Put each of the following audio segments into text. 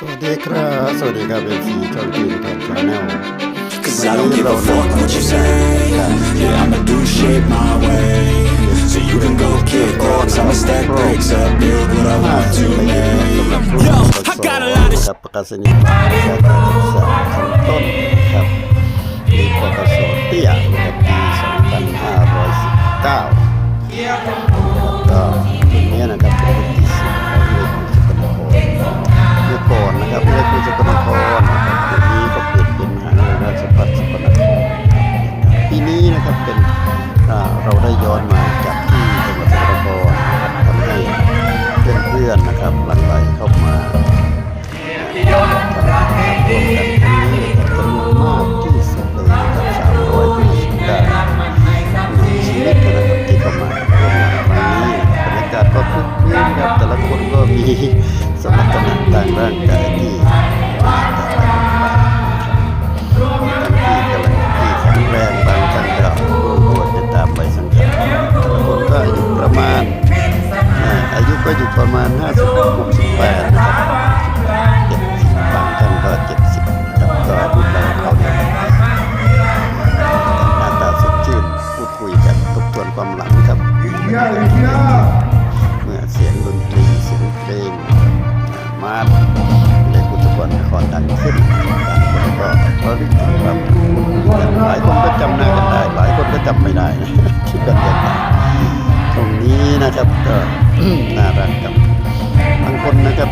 สวัสดีครับ สวัสดีครับเอฟซีช่องจีนทอมชาแนล Cause I don't give a fuck what you. say Yeah, I'ma do shit my way So you can go kick rocks I'ma stack bricks up, build what I want to make Yo, I got a lot of ครับประกาศนียบัตรสามพันต้นครับปีพศเตี้ยนะครับปี2519ก็เนี่ยนะครับเป็นที่สิบของเรื่องของสกลนคร นี้นะครับเป็นเราได้ย้อนมาจากที่จังหวัดสกลนคระบุรีทำให้เพื่อนๆนะครับหลั่งไหลเข้ามา ประมาณ50 68นะครับเจ็ดสิบบางท่านก็เจ็ดสิบนะครับก็รุ่นเราเขาเนี่ยหน้าตาสดชื่นพูดคุยกันทบทวนความหลังครับเมื่อเสียงดนตรีเสียงเพลงมา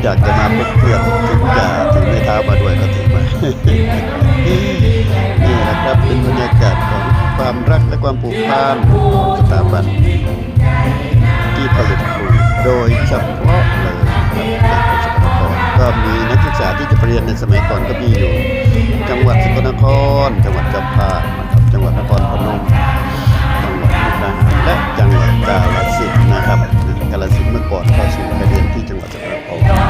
อยากจะมาพบเพื่อนถึงจะถือไม้เท้ามาด้วยก็ถือมา นี่แหละครับเป็นบรรยากาศของความรักและความผูกพันสถาบันที่ผลิตครูโดยเฉพาะเลยครับเด็กสกลนครก็มีนักศึกษาที่จะเรียนในสมัยก่อนก็มีอยู่ จังหวัดสกลนคร จังหวัดจำปานะครับจังหวัดนครพนมจังหวัดมุกดาหารและจังหวัดกาฬสินธุ์นะครับกาฬสินธุ์เมื่อก่อนก็สู่ไปเรียนที่จังหวัดสกลนคร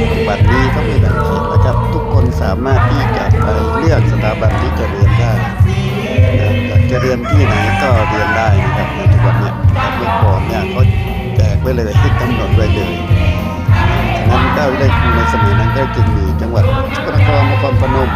ปัจจุบันนี้ก็ไม่แบ่งเขตแล้วครับ ทุกคนสามารถที่จะไปเลือกสถาบันที่จะเรียนได้นะอยากจะเรียนที่ไหนก็เรียนได้นะครับในทุกวันเนี้ยเมื่อก่อนเนี่ยเขาแจกไว้เลยที่กำหนดไว้เลยฉะนั้นก็ได้ครูในสมัยนั้นก็จึงมีจังหวัดสกลนครนครพนม